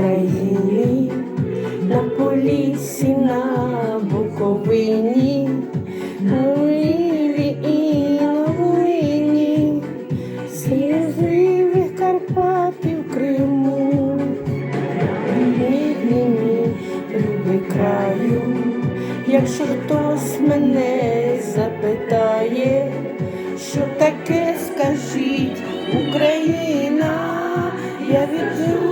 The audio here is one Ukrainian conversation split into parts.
Україні, на полісі, на Буковині, на і новині. Сліживих слізливих Карпатів Криму, рідні люби краю, якщо хтось мене запитає, що таке скажіть Україна, я відживу.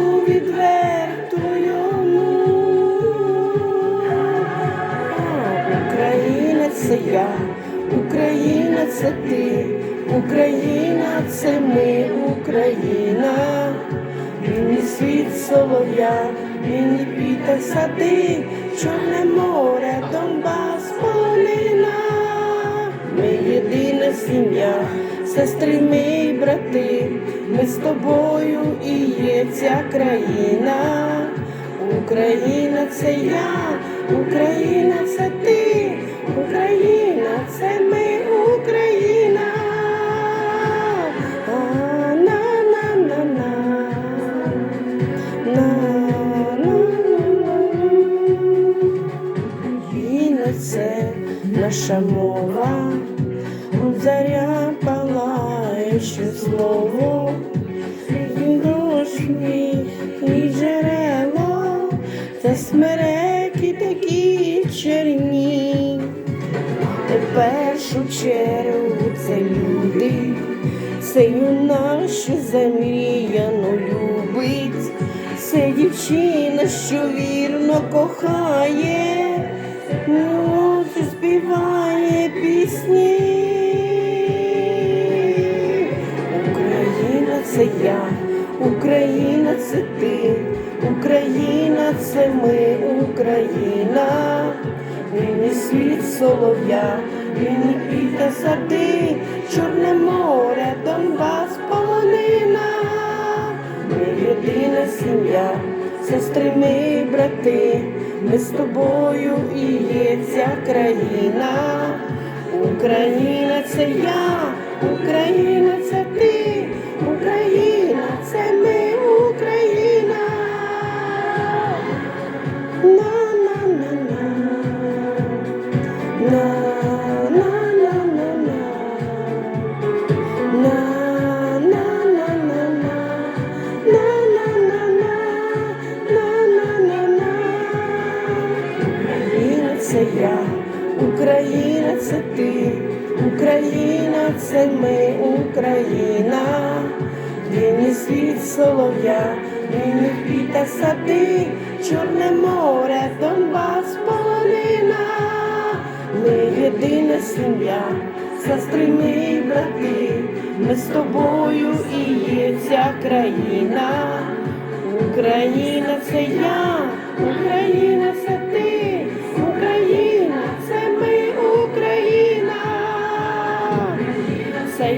Це я, Україна це ти, Україна це ми, Україна, Вільний світ солов'я, вільні піта сади, Чорне море, Донбас, полонина. Ми єдина сім'я, сестри ми й брати, ми з тобою і є ця країна. Україна це я, Україна це ти, Україна це ми, Україна. На, на, на, на. На, на, на, на. Україна це наша мова, заря палаюче слово, і джерело, це смереки такі черні. Першу чергу це люди, це юнак, що замріяно любить, це дівчина, що вірно кохає, що співає пісні. Україна це я, Україна це ти, Україна це ми, Україна, Вільний світ солов'я, вільні піта сади, Чорне море, Донбас, полонина, ми єдина сім'я, сестри ми брати, ми з тобою і є ця країна. Україна це я, Україна це це я, Україна це ти, Україна це ми, Україна, вільний світ солов'я, вільні піта сади, Чорне море, Донбас, полонина, ми єдина сім'я, сестри ми брати, ми з тобою і є ця країна. Україна це я, Україна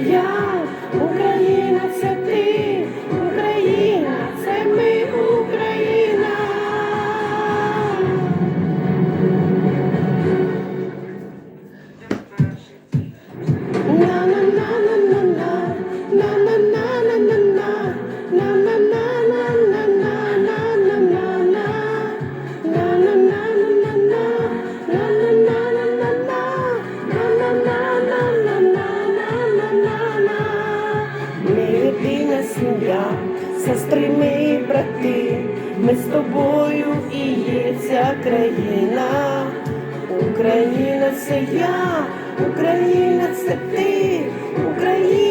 yeah. Сестри ми брати, ми з тобою і є ця країна. Україна це я, Україна це ти, Україна.